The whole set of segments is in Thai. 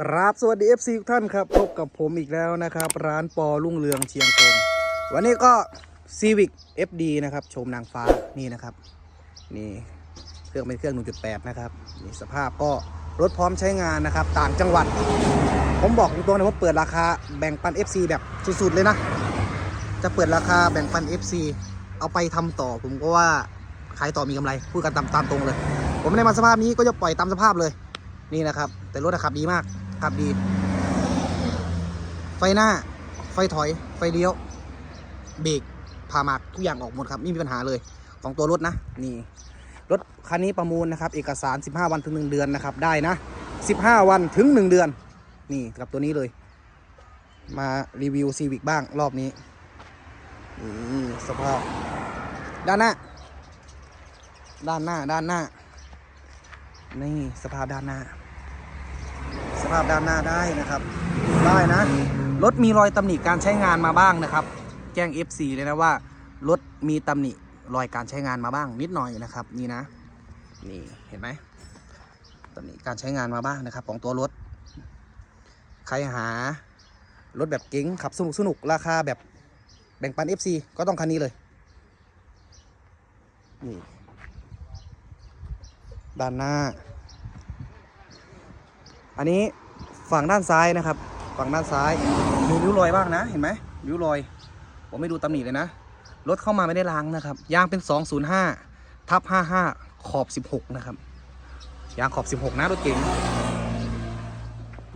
ครับสวัสดี FC ทุกท่านครับ พบกับผมอีกแล้วนะครับ ร้านปอรุ่งเรืองเชียงกงวันนี้ก็ Civic FD นะครับ ชมนางฟ้านี่นะครับ นี่เครื่องเป็นเครื่อง 1.8 นะครับนี่สภาพก็รถพร้อมใช้งานนะครับ ต่างจังหวัด ผมบอกตรงๆเลยว่าเปิดราคาแบ่งปัน FC แบบสุดๆเลยนะ จะเปิดราคาแบ่งปัน FC เอาไปทำต่อผมก็ว่าขายต่อมีกำไรพูดกันตามตามตรงเลย ผมไม่ได้มาสภาพนี้ก็จะปล่อยตามสภาพเลยนี่นะครับ แต่รถขับดีมาก ขับดี ไฟหน้า ไฟถอย ไฟเลี้ยว เบรกพามากทุกอย่างออกหมดครับ ไม่มีปัญหาเลย ของตัวรถนะ นี่ รถคันนี้ประมูลนะครับ เอกสาร 15 วันถึง 1 เดือนนะครับ ได้นะ 15 วันถึง 1 เดือน นี่กับตัวนี้เลย มารีวิวซีวิกบ้างรอบนี้นี่สภาพ ด้านหน้า ด้านหน้า ด้านหน้า นี่สภาพด้านหน้า ภาพด้านหน้าได้นะครับ ได้นะ รถมีรอยตำหนิการใช้งานมาบ้างนะครับ แจ้ง FC เลยนะว่า รถมีตำหนิรอยการใช้งานมาบ้างนิดหน่อยนะครับ นี่นะ นี่เห็นไหมตำหนิการใช้งานมาบ้างนะครับ ของตัวรถ ใครหารถแบบเก๋งขับสนุกสนุกราคาแบบแบ่งปัน FC ก็ต้องคันนี้เลย นี่ ด้านหน้า อันนี้ฝั่งด้านซ้ายนะครับ ฝั่งด้านซ้ายมีริ้วรอยบ้างนะ เห็นไหมริ้วรอย ผมไม่ดูตำหนิเลยนะ รถเข้ามาไม่ได้ล้างนะครับ ยางเป็น 205ทับ55 ขอบ 16 นะครับ ยางขอบ 16 นะรถเก๋ง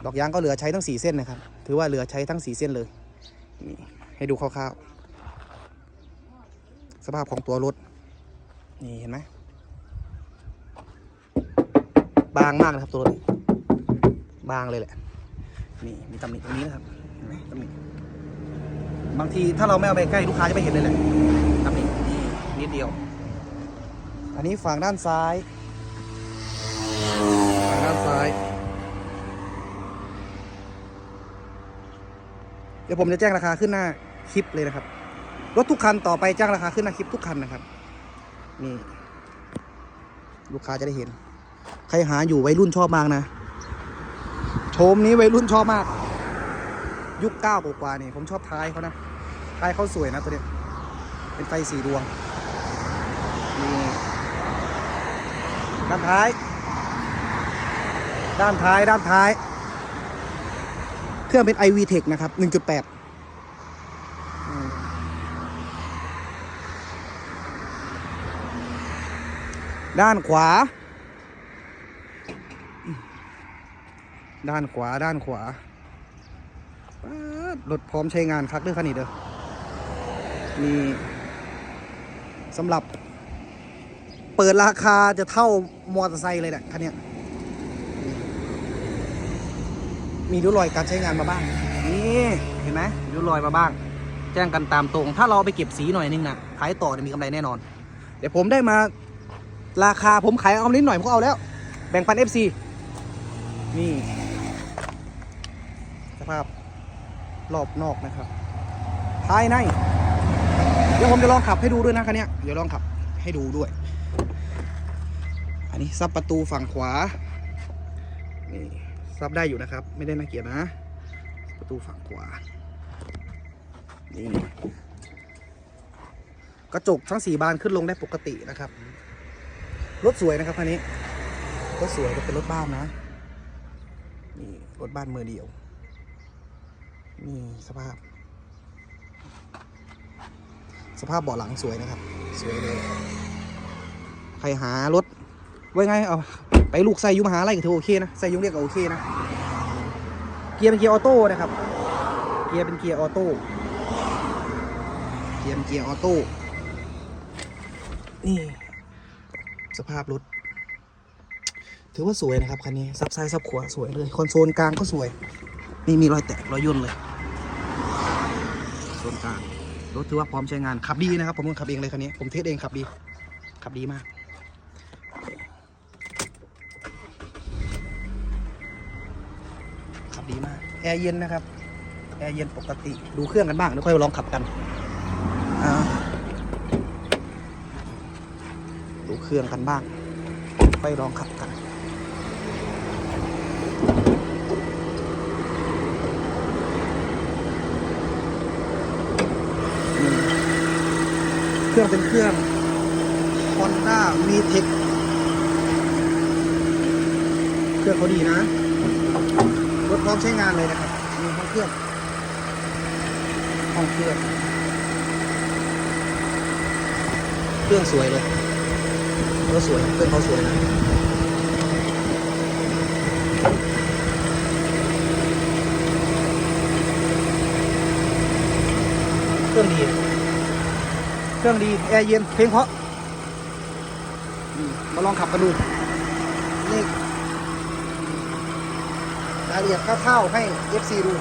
ดอกยางก็เหลือใช้ทั้ง 4 เส้นนะครับ ถือว่าเหลือใช้ทั้ง 4 เส้นเลย นี่ให้ดูคร่าวๆ สภาพของตัวรถ นี่เห็นไหม บางมากนะครับตัวรถ บางเลยแหละ นี่มีตำหนิตรงนี้นะครับเห็นไหมตำหนิบางทีถ้าเราไม่เอาไปใกล้ลูกค้าจะไม่เห็นเลยแหละตำหนินิดเดียว อันนี้ฝั่งด้านซ้ายฝั่งด้านซ้าย เดี๋ยวผมจะแจ้งราคาขึ้นหน้าคลิปเลยนะครับ รถทุกคันต่อไปแจ้งราคาขึ้นหน้าคลิปทุกคันนะครับ นี่ ลูกค้าจะได้เห็น ใครหาอยู่วัยรุ่นชอบมากนะ โชมนี้วัยรุ่นชอบมาก ยุคเก้ากว่านี่ ผมชอบท้ายเขานะ ท้ายเขาสวยนะตัวเนี้ยเป็นไฟสีดวงนี่ด้านท้าย ด้านท้าย ด้านท้าย เครื่องเป็น iV Tech นะครับ 1.8ด้านขวา ด้านขวาด้านขวาป๊าดรถพร้อมใช้งานคักเด้อคันนี้เด้อนี่สำหรับ เปิดราคาจะเท่ามอเตอร์ไซค์เลยแหละคันนี้มีริ้วรอยการใช้งานมาบ้างนี่เห็นไหมริ้วรอยมาบ้าง แจ้งกันตามตรง ถ้าเราไปเก็บสีหน่อยนึงนะขายต่อมีกำไรแน่นอน เดี๋ยวผมได้มาราคาผมขายเอานิดหน่อยผมก็เอาแล้ว แบ่งปัน FC นี่ สภาพรอบนอกนะครับ ภายใน เดี๋ยวผมจะลองขับให้ดูด้วยนะคันนี้เดี๋ยวลองขับให้ดูด้วย อันนี้ซับประตูฝั่งขวา นี่ซับได้อยู่นะครับ ไม่ได้น่าเกียดนะ ประตูฝั่งขวา นี่กระจกทั้งสี่บานขึ้นลงได้ปกตินะครับ รถสวยนะครับคันนี้ รถสวยเป็นรถบ้านนะ นี่รถบ้านมือเดียว นี่สภาพ สภาพเบาะหลังสวยนะครับ สวยเลย ใครหารถ ไว้ไง เอา ไปลูกใส่ยุมหาอะไรก็ถือโอเคนะ ใส่ยุงเรียกก็โอเคนะ เกียร์เป็นเกียร์ออโต้นะครับ เกียร์เป็นเกียร์ออโต้ เกียร์เป็นเกียร์ออโต้ นี่ สภาพรถถือว่าสวยนะครับคันนี้ซับซ้ายซับขวาสวยเลย คอนโซลกลางก็สวย นี่มีรอยแตกรอยย่นเลย นกลางรถถือว่าพร้อมใช้งานขับดีนะครับ ผมขับเองเลยคันนี้ ผมเทสเองขับดี ขับดีมาก ขับดีมาก แอร์เย็นนะครับ แอร์เย็นปกติ ดูเครื่องกันบ้างเดี๋ยวค่อยลองขับกันดูเครื่องกันบ้างไปลองขับกัน เครื่องเป็นเครื่อง Honda VTEC เครื่องเขาดีนะ รถพร้อมใช้งานเลยนะครับมีห้องเครื่องห้องเครื่อง เครื่องสวยเลยรถสวย เครื่องเขาสวยนะเครื่องดี เครื่องดีแอร์เย็นเพลงเพราะอืมมาลองขับกันดูนี่รายละเอียดคร่าวๆให้ FC ดู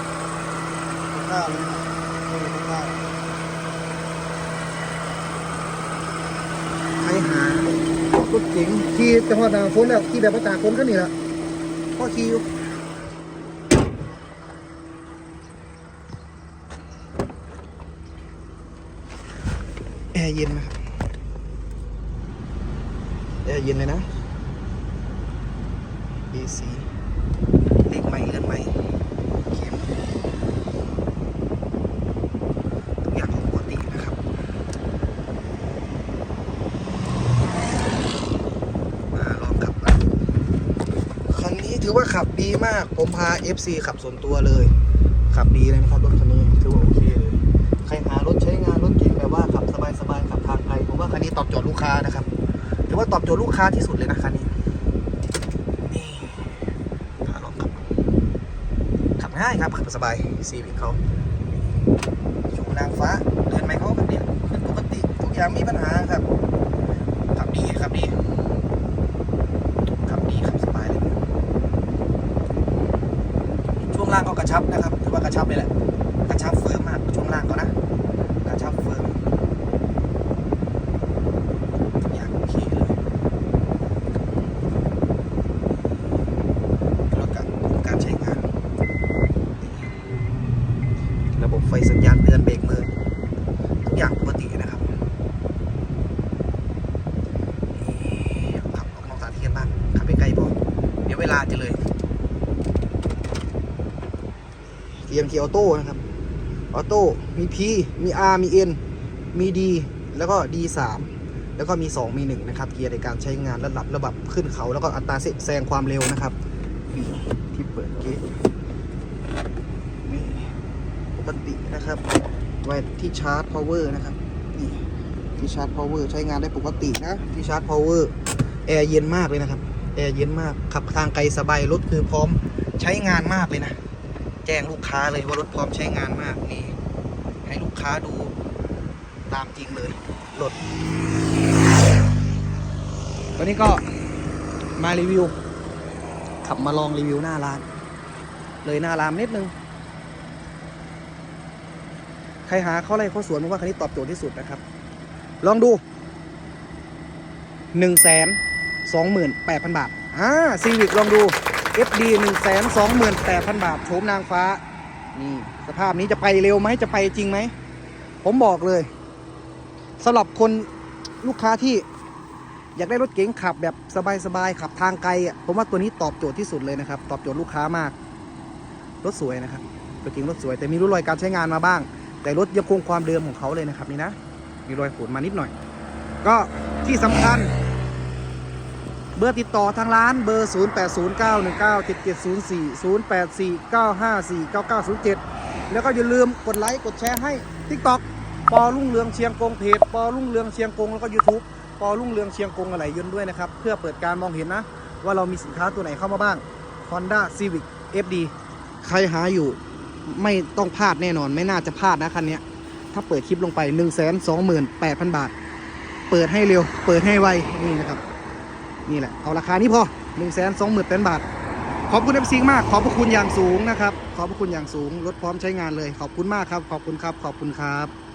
คร่าวๆเลยนะครับให้ดูคร่าวๆใครหารถเก๋งขี่จังหวัดฝนแล้วขี่แบบประตากฝนก็นี่แหละพ่อขี่อยู่ แอร์เย็นนะครับ แอร์เย็นเลยนะ AC เล็กใหม่เลื่อนใหม่เข็มทุกอย่างปกตินะครับ มาลองขับกันคันนี้ถือว่าขับดีมาก ผมพา FC ขับส่วนตัวเลย ขับดีเลยนะครับรถคันนี้ถือว่าโอเคเลย ใครหา ว่าคันนี้ตอบโจทย์ลูกค้านะครับถือว่าตอบโจทย์ลูกค้าที่สุดเลยนะคันนี้นี่พาลองขับขับง่ายครับขับสบายซีวิคเขาชูนางฟ้าเดินไหมเขาครับเนี่ยขึ้นปกติทุกอย่างมีปัญหาครับขับดีขับดีขับดีขับสบายเลยช่วงล่างก็กระชับนะครับถือว่ากระชับเลยแหละกระชับเฟิร์มมากช่วงล่างเขานะชับเฟิร์มทุกอย่างโอเคเลยแล้วกันการใช้งาน ระบบไฟสัญญาณเตือนเบรกมือ ทุกอย่างปกตินะครับนี่ขับออกนอกสถานที่กันบ้างขับไปไกลพอเดี๋ยวเวลาจะเลย EMT Auto นะครับออโต้มี P มี R มี N มี D แล้วก็ D3 แล้วก็มี 2 มี 1 นะครับ เกียร์ในการใช้งานระดับระดับขึ้นเขา แล้วก็อัตราแซงความเร็วนะครับที่เปิดเกียร์ ตินะครับไว้ที่ชาร์จ power นะครับนี่ที่ชาร์จ power ใช้งานได้ปกตินะที่ชาร์จ power แอร์เย็นมากเลยนะครับแอร์เย็นมากขับทางไกลสบายรถคือพร้อมใช้งานมากเลยนะ แจ้งลูกค้าเลยว่ารถพร้อมใช้งานมากนี่ให้ลูกค้าดูตามจริงเลยรถวันนี้ก็มารีวิวขับมาลองรีวิวหน้าร้าน เลยหน้าร้านนิดนึง ใครหาเข้าไร่เข้าสวนผมว่าคันนี้ตอบโจทย์ที่สุดนะครับ ลองดูหนึ่งแสนสองหมื่นแปดพันบาทอ่าซีวิกลองดู FD 1 2 8 0 0 0 บาทโฉมนางฟ้า นี่ สภาพนี้จะไปเร็วไหมจะไปจริงไหม ผมบอกเลยสำหรับคนลูกค้าที่อยากได้รถเก๋งขับแบบสบายๆขับทางไกลอะผมว่าตัวนี้ตอบโจทย์ที่สุดเลยนะครับ ตอบโจทย์ลูกค้ามาก รถสวยนะครับรถเก๋งรถสวยแต่มีร่องรอยการใช้งานมาบ้าง แต่รถยังคงความเดิมของเขาเลยนะครับนี่นะ มีรอยขูดมานิดหน่อย ก็ที่สำคัญ เบอร์ติดต่อทางร้านเบอร์ 0809197704 0849549907 แล้วก็อย่าลืมกดไลค์กดแชร์ให้ TikTok ปอรุ่งเรืองเชียงกงเพจปอรุ่งเรืองเชียงกงแล้วก็ YouTube ปอรุ่งเรืองเชียงกงอะไรยนต์ด้วยนะครับ เพื่อเปิดการมองเห็นนะ ว่าเรามีสินค้าตัวไหนเข้ามาบ้าง Honda Civic FD ใครหาอยู่ ไม่ต้องพลาดแน่นอน ไม่น่าจะพลาดนะคันนี้ถ้าเปิดคลิปลงไป 1 2 8 0 0 0 บาท เปิดให้เร็ว เปิดให้ไว นี่นะครับ นี่แหละ เอาราคานี้พอ1นึ่งแสนสองหมื่นเป็นบาท ขอบคุณเอฟซีมาก ขอบพระคุณอย่างสูงนะครับ ขอบพระคุณอย่างสูง รถพร้อมใช้งานเลย ขอบคุณมากครับ ขอบคุณครับ ขอบคุณครับ